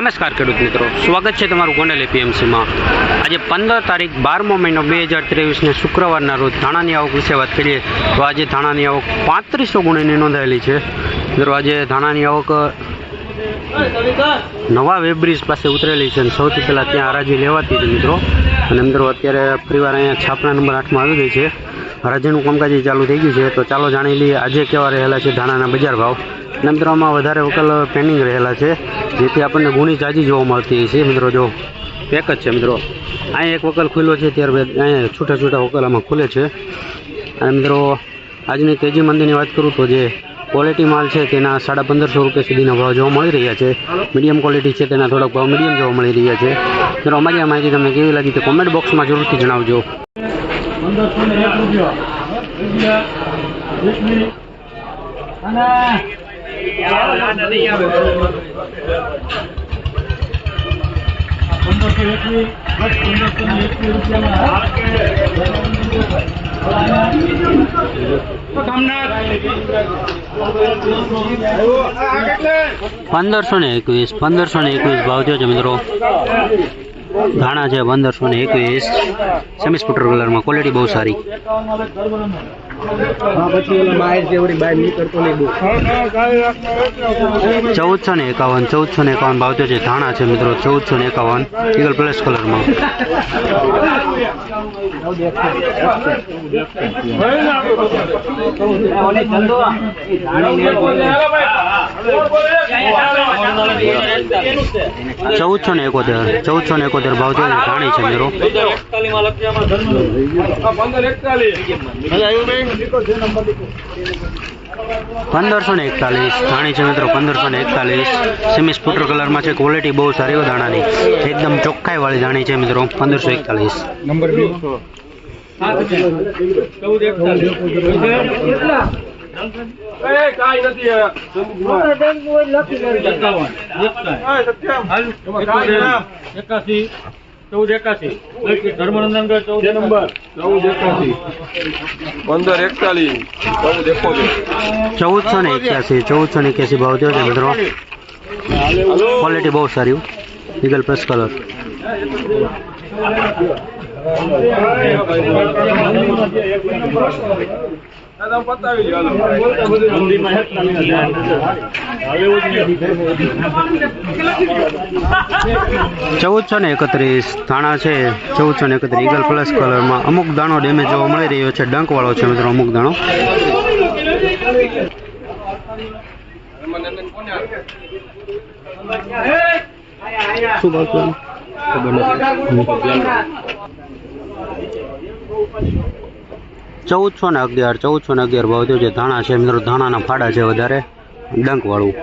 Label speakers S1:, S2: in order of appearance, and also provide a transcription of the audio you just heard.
S1: નમસ્કાર ખેડૂત મિત્રો. સ્વાગત છે તમારું ગોંડલ એપીએમસીમાં. આજે પંદર તારીખ બારમો મહિનો બે હજાર ત્રેવીસને શુક્રવારના રોજ ધાણાની આવક વિશે વાત કરીએ તો આજે ધાણાની આવક પાંત્રીસો ગુણીની નોંધાયેલી છે. મિત્રો, આજે ધાણાની આવક નવા વેબ્રિજ પાસે ઉતરેલી છે અને સૌથી પહેલાં ત્યાં હરાજી લેવાતી હતી મિત્રો. અને મિત્રો, અત્યારે ફરીવાર અહીંયા છાપરા નંબર આઠમાં આવી ગઈ છે. હરાજીનું કામકાજ ચાલુ થઈ ગયું છે. તો ચાલો જાણી લઈએ, આજે કેવા રહેલા છે ધાણાના બજાર ભાવ. અને મિત્રો આમાં વધારે વકલ પેન્ડિંગ રહેલા છે, જેથી આપણને ગુણી જાજી જોવા મળતી છે. મિત્રો, જો પેક જ છે, મિત્રો. અહીંયા એક વકલ ખુલ્લો છે ત્યારબાદ અહીંયા છૂટા છૂટા વકલ આમાં ખુલે છે. અને મિત્રો, આજની તેજી મંદીની વાત કરું તો જે ક્વોલિટી માલ છે, તેના સાડા પંદરસો રૂપિયા સુધીના ભાવ જોવા મળી રહ્યા છે. મીડિયમ ક્વોલિટી છે, તેના થોડાક ભાવ મીડિયમ જોવા મળી રહ્યા છે. મિત્રો, અમારી આ માહિતી તમને કેવી લાગી તો કોમેન્ટ બોક્સમાં જરૂરથી જણાવજો.
S2: પંદરસો ને એક રૂપિયા પંદરસો ને એકવીસ
S1: પંદરસો ને એકવીસ ભાવ થયો છે મિત્રો. ધાણા છે પંદરસો ને એકવીસ. સેમી સ્કૂટર કલરમાં ક્વોલિટી બહુ સારી. ચૌદસો ને એકાવન ચૌદસો ને એકાવન ભાવ છે. ધાણા છે મિત્રો ચૌદસો ને એકાવન. ઈગલ પ્લસ કલરમાં ચૌદસો ને એકોતેર ચૌદસો ને એકોતેર ભાવ છે ધાણી છે મિત્રો. પંદરસો ને એકતાલીસ ધાણી છે મિત્રો પંદરસો ને એકતાલીસ. સેમી સ્કૂટર કલરમાં છે ક્વોલિટી બહુ સારી દાણાની. એકદમ ચોખ્ખાઈ વાળી ધાણી છે મિત્રો પંદરસો એકતાલીસ.
S2: નંબર બે. ચૌદ એકાસી ચૌદ એકાસી. ધર્મનંદન ચૌદ નંબર. ચૌદ એકાસી
S3: પંદર એકતાલીસ
S1: ચૌદસો ને એક્યાસી ચૌદસો ને એક્યાસી ભાવ થયો છે મિત્રો. ક્વોલિટી બહુ સારી ઈગલ પ્લસ કલર ચૌદસો ને એકત્રીસ દાણા છે. ચૌદસો ને એકત્રીસ ઈગલ પ્લસ કલરમાં અમુક દાણો ડેમેજ જોવા મળી રહ્યો છે. ડંક વાળો છે મિત્રો અમુક દાણો. શું ભાવ થયો? ચૌદસો ને અગિયાર, ચૌદસો ને અગિયાર ભાવ થયો છે. ધાણા છે મિત્રો, ધાણાના ફાડા છે વધારે. ડંક વાળું